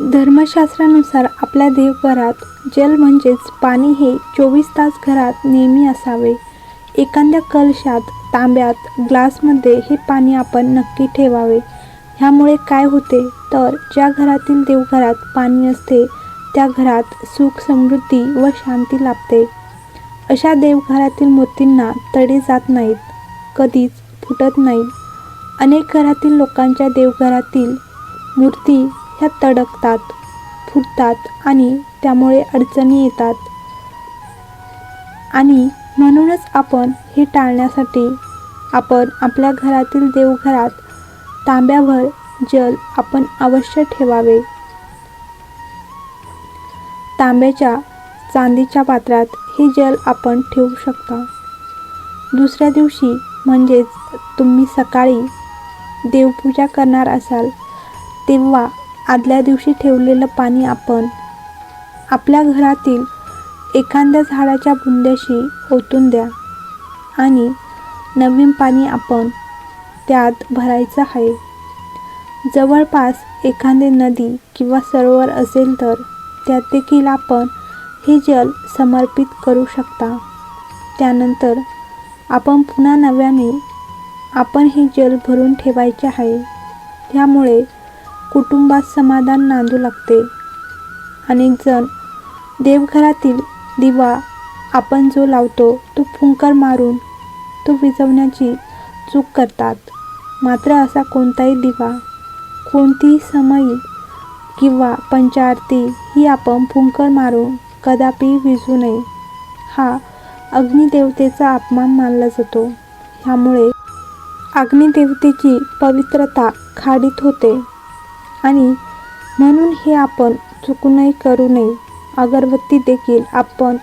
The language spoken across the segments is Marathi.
धर्मशास्त्रानुसार आपल्या देवघरात जल म्हणजेच पाणी हे चोवीस तास घरात नेहमी असावे. एखाद्या कलशात तांब्यात ग्लासमध्ये हे पाणी आपण नक्की ठेवावे. ह्यामुळे काय होते? तर ज्या घरातील देवघरात पाणी असते त्या घरात सुख समृद्धी व शांती लाभते. अशा देवघरातील मूर्तींना तडे जात नाहीत कधीच फुटत नाहीत. अनेक घरातील लोकांच्या देवघरातील मूर्ती ह्या तडकतात फुटतात आणि त्यामुळे अडचणी येतात. आणि म्हणूनच आपण हे टाळण्यासाठी आपण आपल्या घरातील देवघरात तांब्याभर जल आपण अवश्य ठेवावे. तांब्याच्या चांदीच्या पात्रात हे जल आपण ठेवू शकता. दुसऱ्या दिवशी म्हणजेच तुम्ही सकाळी देवपूजा करणार असाल तेव्हा आदल्या दिवशी ठेवलेलं पाणी आपण आपल्या घरातील एखाद्या झाडाच्या बुंद्याशी ओतून द्या. आणि नवीन पाणी आपण त्यात भरायचं आहे. जवळपास एखादी नदी किंवा सरोवर असेल तर त्यात देखील आपण हे जल समर्पित करू शकता. त्यानंतर आपण पुन्हा नव्याने आपण हे जल भरून ठेवायचे आहे. त्यामुळे कुटुंबात समाधान नांदू लागते. अनेक जण देवघरातील दिवा आपण जो लावतो तो फुंकर मारून तो विझवण्याची चूक करतात. मात्र असा कोणताही दिवा कोणतीही समयी किंवा पंचारती ही आपण फुंकर मारून कदापि विजू नये. हा अग्निदेवतेचा अपमान मानला जातो. ह्यामुळे अग्निदेवतेची पवित्रता खाडीत होते. आणि म्हणून हे आपण चुकूनही करू नये. अगरबत्ती देखील आपण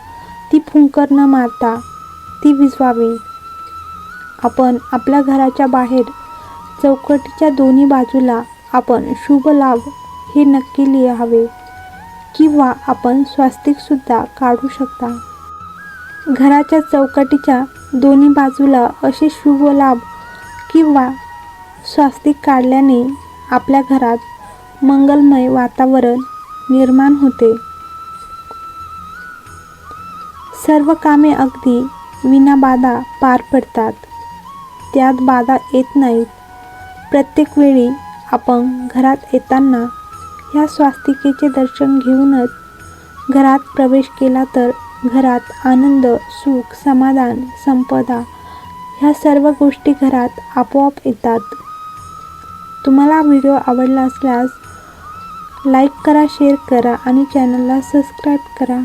ती फुंकर न मारता ती विजवावी आपण आपल्या घराच्या बाहेर चौकटीच्या दोन्ही बाजूला आपण शुभ लाभ हे नक्की लिहावे किंवा आपण स्वास्तिकसुद्धा काढू शकता. घराच्या चौकटीच्या दोन्ही बाजूला असे शुभ लाभ किंवा स्वास्तिक काढल्याने आपल्या घरात मंगलमय वातावरण निर्माण होते. सर्व कामे अगदी विना बाधा पार पडतात. त्यात बाधा येत नाहीत. प्रत्येक वेळी आपण घरात येताना ह्या स्वास्तिकेचे दर्शन घेऊनच घरात प्रवेश केला तर घरात आनंद सुख समाधान संपदा ह्या सर्व गोष्टी घरात आपोआप येतात. तुम्हाला व्हिडिओ आवडला असल्यास लाईक करा शेअर करा आणि चॅनलला सबस्क्राईब करा.